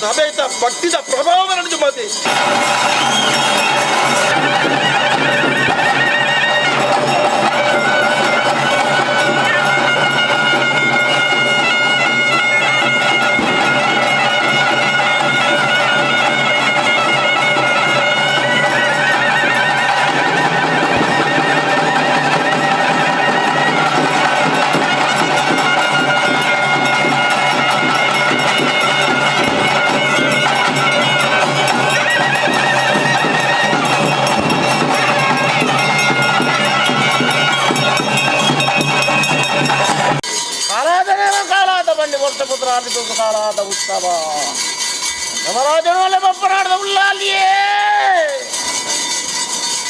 ಸಭೆತ ಭಕ್ತಿದ ಪ್ರಭಾವ ನಡೆದು ಮಾತೆ ಕಾಲಾದ ಉತ್ಸವ ಯಮರಾಜನೊಲೆ ಬಪ್ಪನಾಡದ ಉಲ್ಲಾಲಿಯೇ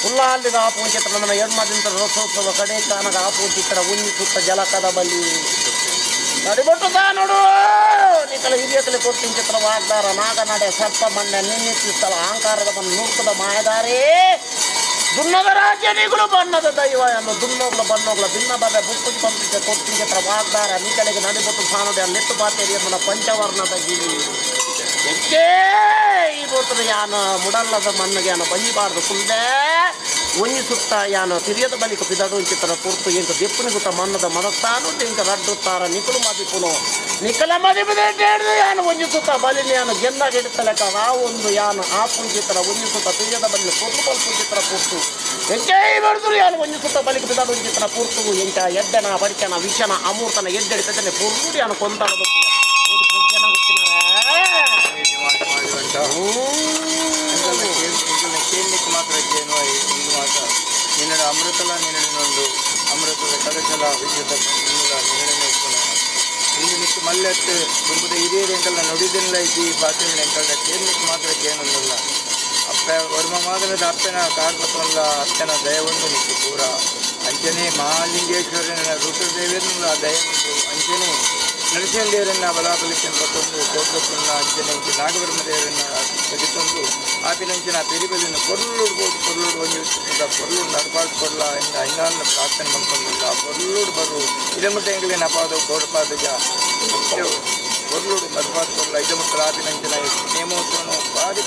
ಉಲ್ಲಾಲಿದ ಆಪು ಚಿತ್ರ ನನ್ನ ಎರ್ಮದಿಂದ ರಥೋತ್ಸವ ಕಡೆ ಕಾನಗ ಆಪು ಚಿತ್ರ ಉಂಜಿ ಸುತ್ತ ಜಲಕದ ಬಲಿ ನಡಿಬಟ್ಟು ತಾ ನೋಡು ನಿಕಲ ಹಿರಿಯಕಲೆ ಕೊಟ್ಟಿನ ಚಿತ್ರ ವಾಗ್ದಾರ ನಾಗನಡೆ ಸರ್ಪ ಮಂಡ್ಯ ನಿನ್ನಿತ್ತಿಸ್ತಲ ಅಹಂಕಾರದ ಬಂದು ನೂರ್ಕದ ಮಾಯದಾರೇ ದುನ್ನದ ರಾಜನಿಗಳು ಬಣ್ಣದ ದೈವ ಎಂದು ದುನ್ನೋಗ್ಲ ಬಣ್ಣೋಗ್ಲ ಭಿನ್ನ ಬದ ಬುಕ್ಕು ಪಂಪಿಗೆ ಕೊಟ್ಟಿಗೆ ಪ್ರವಾಗ್ದಾರ ವಾಗ್ದಾರ ನಿಕಲಿಗೆ ನಡಿಬಟ್ಟು ಸಾನುಡೆ ಲಿಟ್ಟು ಬಾತೇರಿ ಎಂಬ ಪಂಚವರ್ಣದ ಗಿಳಿ. ಎಕ್ಕೆ ಈ ಬೋತದ ಯಾನ ಮುಡಲ್ಲದ ಮಣ್ಣಿಗೆ ಯಾನ ಬೈಬಾರ್ದು ಕುಲ್ದೆ ಒಂಜಿ ಸುತ್ತ ಯಾನ ತಿರಿಯದ ಬಲಿಕ ಪಿದಡು ಚಿತ್ರ ಪುರ್ತು ಎಂಕ ದೆಪ್ಪುನಿ ಗುತ್ತ ಮಣ್ಣದ ಮನಸ್ತಾನು ರಡ್ಡು ತಾರ ನಿಕಲು ಮದಿಪುನು ನಿಕಲ ಮದಿಪದೆ ಯಾನು ಒಂಜಿ ಸುತ್ತ ಬಲಿನ ಯಾನ ಗೆಂದಾಗ ಹಿಡಿತಲೆಕ ಆ ಒಂದು ಯಾನ ಆ ಚಿತ್ರ ಒಂಜಿ ಸುತ್ತ ತಿರಿಯದ ಬಲಿ ಪುರ್ತು ಪಲ್ಪು ಚಿತ್ರ ಪುರ್ತು ಎಂಕೇ ಬಡ್ದು ಯಾನ ಒಂಜಿ ಸುತ್ತ ಬಲಿಕ ಪಿದಡು ಚಿತ್ರ ಪುರ್ತು. ಎಂಕ ಎಡ್ಡನ, ಬಡಿಕನ, ವಿಷನ, ಅಮೂರ್ತನ ಎಡ್ಡೆಡಿ ಪೆದ್ದನೆ ಪುರ್ರು ಯಾನ ಪುರ್ಜನ ಗೊತ್ತಿನಾರೆ ಕೇಳಲಿಕ್ಕೆ ಮಾತ್ರ ಏನು ಒಂದು ಮಾತ್ರ ನಿನ್ನಡ ಅಮೃತಲ ನೀರಿನೊಂದು ಅಮೃತದ ಕಡಚಲ ವಿದ್ಯುತ್ ಇಲ್ಲಿ ನಿನ್ನಡನೆ ಇಂದು ನಿತ್ತು ಮಲ್ಲೆತ್ತು ದುಂಬುದ ಹಿರಿಯರು ಎಂಕಲ್ಲ ನುಡಿದಿಲ್ಲ ಇದ್ದಿ ಭಾಷೆ ಎಂಕಲ್ಲ ಕೇಳಲಿಕ್ಕೆ ಮಾತ್ರ ಏನೊಂದಿಲ್ಲ ಅಪ್ಪ, ವರ್ಮ ಮಾದರದ ಅಪ್ಪನ ಕಾರ್ಮತ್ವಲ್ಲ ಅಪ್ಪನ ದಯವೊಂದು ನಿಂತು ಪೂರ ಅಂಚನೆ ಮಹಾಲಿಂಗೇಶ್ವರನ ರುದ್ರದೇವಿಯನ್ನ ದಯವೊಂದು ಅಂಚನೆ ನರಸಿಂಹದೇವರನ್ನ ಬಲಾಬಲಿಸಿನ ಕೊಟ್ಟು ಕೋಟ್ಲನ್ನ ಅಂಜನೆಗೆ ನಾಗಬ್ರಹ್ಮದೇವರನ್ನ ತೆಗೆದುಕೊಂಡು ಆತನಿಂಚಿನ ಪೆರಿಬೆಲಿನ ಕೊರಲೂರು ಹೋಗಿ ಕೊರಲೂರು ಹೋಗಿ ಕೊರಲೂರು ನಡಪಾಡು ಕೊರಲ ಎಂದ ಐನಾರನ್ನ ಪ್ರಾರ್ಥನೆ ಮಾಡ್ಕೊಂಡಿದ್ದ ಕೊರಲೂರು ಬರು ಇಡಮುಟ್ಟ ಎಂಗಲಿನ ಅಪಾದ ಗೋಡಪಾದಜ ಕೊರಲೂರು ಮಲ್ಪಾದ ಕೊರಲ ಇಡಮುಟ್ಟ ಆತನಂಚಿನ ನೇಮೋತ್ಸವನು ಬಾರಿ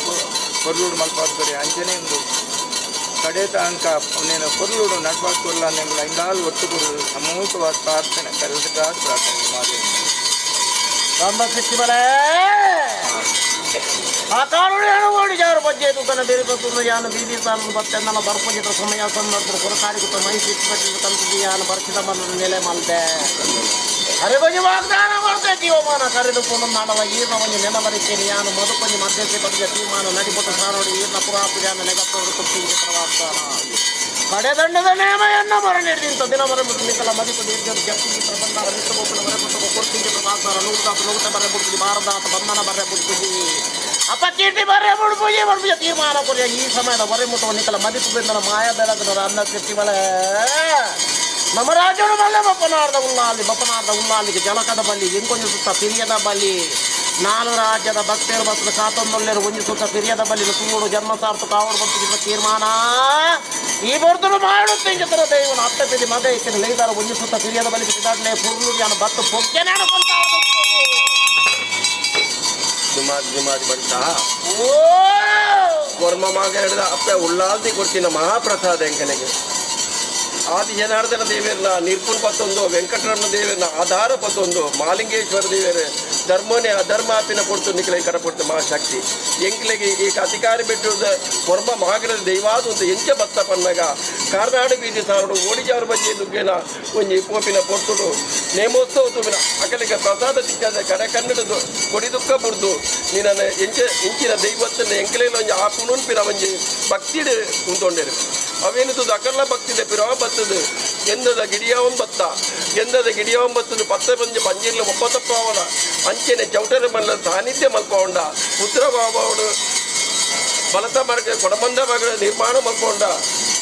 ಕೊರಲೂರು ಮಲ್ಪಾದ ಕೊರೆ ಅಂಜನೆ ಒಂದು ಕಡೇತ ಅಂಕ నేను ಕೊರಲೂರು ನಡ್ಬಾರ್ದು ಅಲ್ಲ ನಿಮ್ಗೆ ಹಿಂಗಾಲು ಒಟ್ಟು ಸಮೂಹವಾದ ಪ್ರಾರ್ಥನೆ ಕರೆದಗ ಪ್ರಾರ್ಥನೆ ಮಾಡಿ ನಮ್ಮ ಸಚಿವರೇ ಆ ಕಾರಣೇನು ಓಡಿಜಾರು ಬಜ್ಜೆ ತುಕನ ಬೇರೆ ಬರ್ತದ ಯಾನ ಬೀದಿ ಸಾಲ ಬತ್ತೆ ನನ್ನ ಬರ್ಪಜಿತ ಸಮಯ ಸಂದರ್ಭ ಕೊರಕಾಡಿಗುತ್ತ ಮೈ ಸಿಟ್ಟು ಕಂತಿದ್ದು ಯಾನ ಬರ್ಸಿದ ಮನ ನೆಲೆ ಮಂತೆ ಅರೆ ಬಜಿ ವಾಗ್ದಾನ ಮಾಡ್ತೆ ಜೀವಮಾನ ಕರೆದುಕೊಂಡು ಮಾಡುವ ಈರ್ನ ಒಂದು ನೆನವರಿಕೆಯಲ್ಲಿ ಯಾನು ಮದುಕೊಂಜಿ ಮಧ್ಯಕ್ಕೆ ಬಗ್ಗೆ ತೀರ್ಮಾನ ನಡಿಪಟ್ಟು ಸಾರೋಡಿ ಈರ್ನ ಪುರಾಪು ಯಾನ ನೆಗತ್ತವರು ಕುಟ್ಟಿ ಚಿತ್ರವಾಗ್ತಾನ ಕಡೆ ನೇಮೆಯನ್ನು ಮರಣಿಡಿದಿಂತ ದಿನ ಬರಬಿಟ್ಟು ನಿಕಲ ಮದಿಪು ದೀರ್ಘ ಜಪ್ತಿ ಪ್ರಬಂಧ ಮಿತ್ರ ಬೋಪನ ಬರಬಿಟ್ಟು ಕೊಡ್ತೀನಿ ಪ್ರಭಾಕರ ನೂತ ಬರ ಬಿಡ್ತೀವಿ ಭಾರತ ಚೀಟಿ ಬರ್ರೆ ಬಿಡ್ಬುಜಿ ಬರ್ಬುಜ ತೀರ್ಮಾನ ಕೊರಿಯ ಈ ಸಮಯದ ಹೊರೆ ಮುಟ್ಟುವ ನಿಕಲ ಮದಿಪು ಬೆಳಗದ ಅನ್ನ ಕೃತಿವಳೆ ನಮ್ಮ ರಾಜನು ಮಲ್ಲೆ ಬಪ್ಪನಾರ್ದ ಉಲ್ಲಾಲಿ, ಬಪ್ಪನಾರ್ದ ಉಲ್ಲಾಲಿಗೆ ಜಲಕದ ಬಲ್ಲಿ ಇಂಕೊಂಜು ಸುತ್ತ ಪಿರಿಯದ ಬಲಿ ನಾಲು ರಾಜ್ಯದ ಭಕ್ತರು ಬಸ್ಸದ ಕಾತೊಂದೊಲ್ಲೆರು ಒಂಜಿ ಸುತ್ತ ಪಿರಿಯದ ಬಲ್ಲಿ ತುಂಗುಡು ಜನ್ಮ ಸಾರ್ಥ ಕಾವಡು ಬರ್ತಿದ್ದ ತೀರ್ಮಾನ. ಈ ಬರ್ತಲು ಮಾಡುತ್ತೆ ದೇವನ ದೈವನ ಅತ್ತ ಪಿದಿ ಮದ ಇಕ್ಕಿನ ಲೈದಾರ ಒಂದು ಸುತ್ತ ತಿರಿಯದ ಬಲಿ ಸಿಗಾಡ್ಲೆ ಪುರ್ಲು ಯಾನ ಬತ್ತು ನಾನು ದುಮಾದಿ ದುಮಾದಿ ಬಂತ? ಓ! ವರ್ಮ ಮಗ ಹಿಡಿದ ಅಪ್ಪ ಉಳ್ಳಾಲ್ತಿ ಕೊಡ್ತಿನ ಮಹಾಪ್ರಸಾದ ಎಂಕನಿಗೆ. ಆದಿ ಜನಾರ್ದನ ದೇವರನ್ನ ನಿರ್ಪುಲ್ ಪತ್ತೊಂದು ವೆಂಕಟರಮಣ ದೇವರನ್ನ ಆಧಾರ ಪತ್ತೊಂದು ಮಾಲಿಂಗೇಶ್ವರ ದೇವರ. ಆಪಿನ ಕೊಡ್ತು ನಿಖಲೆ ಕರ ಕೊಡ್ತು ಮಹಾಶಕ್ತಿ. ಎಂಕ್ಲೆಗೆ ಈ ಅಧಿಕಾರಿ ಬಿಟ್ಟುದ ವರ್ಮ ಮಹಾಗರದ ದೈವಾದ ಒಂದು ಎಂಚ ಭತ್ತ ಪನ್ನಗ. ಕಾರ್ನಾಡು ಬೀದಿ ಸಾರು ಓಡಿಜಾರು ಬಜ್ಜೆ ಒಂಜಿ ಪೋಪಿನ ಪೊರ್ತುಡು. ನೇಮೋತ್ಸವ ತುಮಿನ ಅಕಲಿಗೆ ಪ್ರಸಾದ ತಿಕ್ಕದ ಕಡೆ ಕನ್ನಡದು ಕೊಡಿ ದುಃಖ ಬುಡ್ದು ನೀನನ್ನ ಎಂಚ ಇಂಚಿನ ದೈವತ್ತನ್ನ ಎಂಕಲೇನ ಒಂಜಿ ಆಪುಣುನ್ ಪಿರ ಒಂಜಿ ಭಕ್ತಿಡ್ ಉಂತೊಂಡೆರು ಅವೇನಿತು ಅಕಲ್ಲ ಭಕ್ತಿದೆ ಪಿರವ ಬತ್ತದು ಎಂದದ ಗಿಡಿಯಾವಂ ಬತ್ತ ಎಂದದ ಗಿಡಿಯವನ್ ಬತ್ತದು ಪತ್ತ ಪಂಜ ಪಂಜಿರ್ಲ ಒಪ್ಪತ್ತಪ್ಪವನ ಅಂಚೆನೆ ಚೌಟರ ಮಲ್ಲ ಸಾನ್ನಿಧ್ಯ ಮಲ್ಕೊಂಡ. ಪುತ್ರ ಬಾಬವಡು ಬಲತ ಮಾರ್ಗ ಕೊಡಮಂದ ಮಗಳ ನಿರ್ಮಾಣ ಮಲ್ಕೊಂಡ.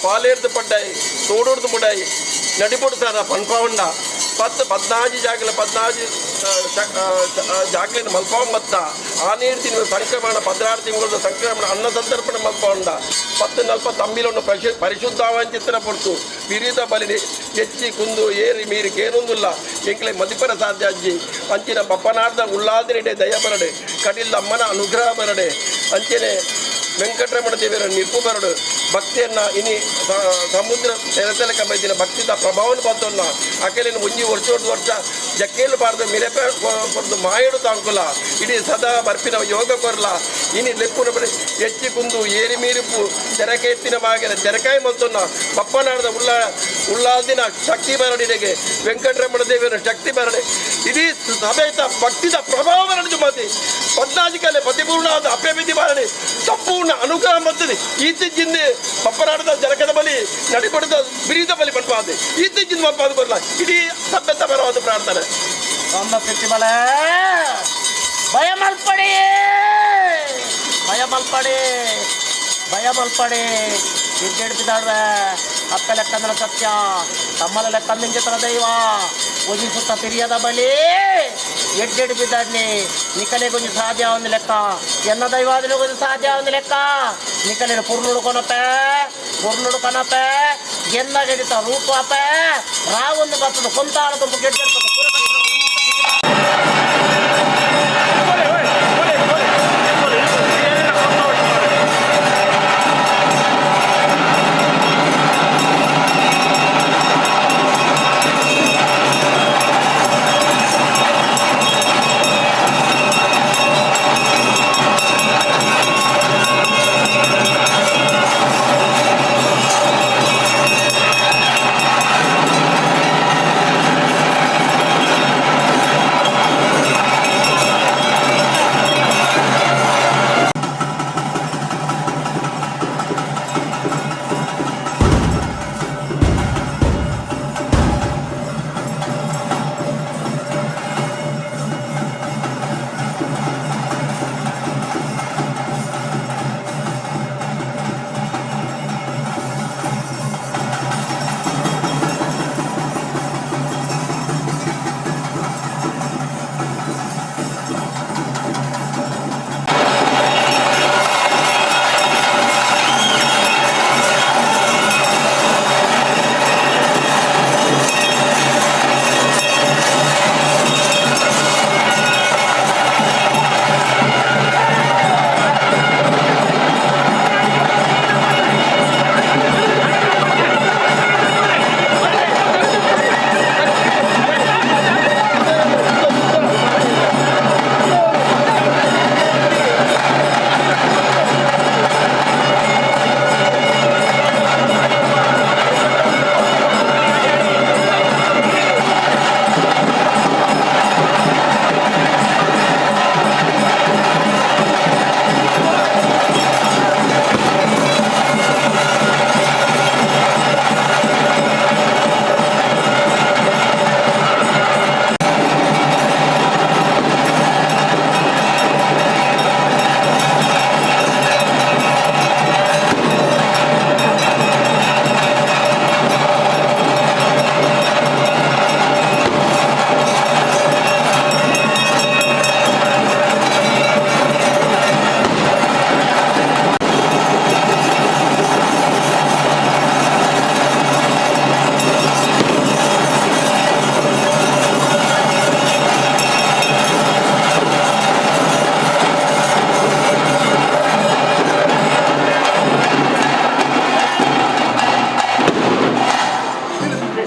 ಪಾಲೇರ್ದು ಪಡ್ಡಾಯಿ ತೋಡೋಡ್ದು ಮುಡಾಯಿ ನಡಿಪೊಡು ಸಾರ ಪನ್ಪವಂಡ ಪತ್ತು ಪದ್ನಾಜಿ ಜಾಗಲ ಪದ್ನಾಜಿ ಜಾಗಲಿನ ಮತ್ತ. ಆ ನೀರು ತಿನ್ನುವ ಸಂಕ್ರಮಣ ಪದ್ನಾರು ತಿಂಗಳ ಸಂಕ್ರಮಣ, ಅನ್ನ ಸಂದರ್ಪಣೆ ಮಲ್ಪ ಉಂಡ ಪತ್ತು ನಲ್ಪ ತಮ್ಮಿಲೊಂದು ಪರಿಶು ಪರಿಶುದ್ಧವಂಚಿತ್ರ ಪಡ್ತು. ವಿರಿದ ಬಲಿನಿ ಹೆಚ್ಚಿ ಕುಂದು, ಏರಿ, ಮೀರಿ ಕೇನೊಂದಿಲ್ಲ ಎಂಕ್ಲೆ ಮದಿಪರ ಸಾಧ್ಯ ಅಜ್ಜಿ. ಅಂಚಿನ ಪಪ್ಪನಾರ್ದ ದಯ ಬರಡೆ. ಕಡಿಲ್ದ ಅಮ್ಮನ ಅನುಗ್ರಹ ಬರಡೆ. ಅಂಚೆನೆ ವೆಂಕಟರಮಣ ದೇವರ ನಿರ್ಪು ಬರಡು. ಭಕ್ತಿಯನ್ನ ಇನಿ ಸಮುದ್ರ ತೆರೆತೆಲಕ ಬೈದಿನ ಭಕ್ತಿದ ಪ್ರಭಾವನ ಪತ್ತನ್ನ ಅಕಲಿನ ಮುಂಜಿ ವರ್ಷ ವರ್ಷ ಜಕ್ಕೇಲು ಬಾರ್ದು ಮಿರೆಪೆ ಕೊರದು ಮಾಯಡು ತಾಂಕುಲ, ಇಡೀ ಸದಾ ಬರ್ಪಿನ ಯೋಗ ಕೊರಲ. ಇನಿ ಲೆಪ್ಪುನ ಬಡಿ ಹೆಚ್ಚಿ ಕುಂದು ಏರಿ ಮೀರಿಪು ತೆರಕೆ ಎತ್ತಿನ ಬಾಗಿನ ತೆರಕಾಯಿ ಮಲ್ತೊನ್ನ, ಪಪ್ಪನಾಡದ ಉಳ್ಳ ಉಳ್ಳಾದಿನ ಶಕ್ತಿ ಬರಡಿಡೆಗೆ ವೆಂಕಟರಮಣ ದೇವಿಯ ಶಕ್ತಿ ಬರಡೆ. ಇಡೀ ಸಮೇತ ಭಕ್ತಿದ ಪ್ರಭಾವ ನಡೆದು ಮತಿ. ಪದ್ನಾಜಿಕಲೆ ಪತಿಪೂರ್ಣವಾದ ಬಿದ್ದಿ ಬಾರಡೆ ಸಂಪೂರ್ಣ ಅನುಗ್ರಹ ಮತ್ತದೆ. ಈತಿಜ್ಜಿಂದ ಪಪ್ಪನಾಡದ ಜನಕದ ಬಲಿ, ನಡಿಪಡದ ಬಿರಿದ ಬಲಿ ಬಂಟ್ವಾದೆ ಈತಿ ಜಿಂದ ಮಪ್ಪಾದ ಬರಲ್ಲ ಇಡೀ ಸಭ್ಯತ ಬರವಾದ ಪ್ರಾರ್ಥನೆ. ಅಮ್ಮ ಸಿಟ್ಟಿಬಲ ಭಯ ಮಲ್ಪಡಿ ಭಯ ಮಲ್ಪಡಿ ಭಯ ಮಲ್ಪಡಿ ಇದ್ದೆಡ್ತಿದ್ದಾಡ್ರೆ ಅಪ್ಪ ಲೆಕ್ಕಂದ್ರ ಸತ್ಯ ತಮ್ಮಲ ಲೆಕ್ಕಂದಿಂಚಿತರ ದೈವ ಪೂಜಿಸುತ್ತ ತಿರಿಯದ ಬಲಿ ಎಡ್ಡೆಡ್ ಬಿದ್ದಾಡ್ನಿ ನಿಕಲೆ ಕೊಂಚ ಸಾಧ್ಯ ಒಂದು ಲೆಕ್ಕ ಎನ್ನ ದೈವಾದಿನ ಕೊಂಚ ಸಾಧ್ಯ ಒಂದು ಲೆಕ್ಕ ನಿಕಲೆನ ಪುರ್ನುಡು ಕೊನಪೆ ಗೆಲ್ಲಗಡಿತ ರೂಪಾಪ ರಾವೊಂದು ಬರ್ತದ ಕುಂತಾಳ ತುಂಬ ಗೆಡ್ಡಿರ್ತದೆ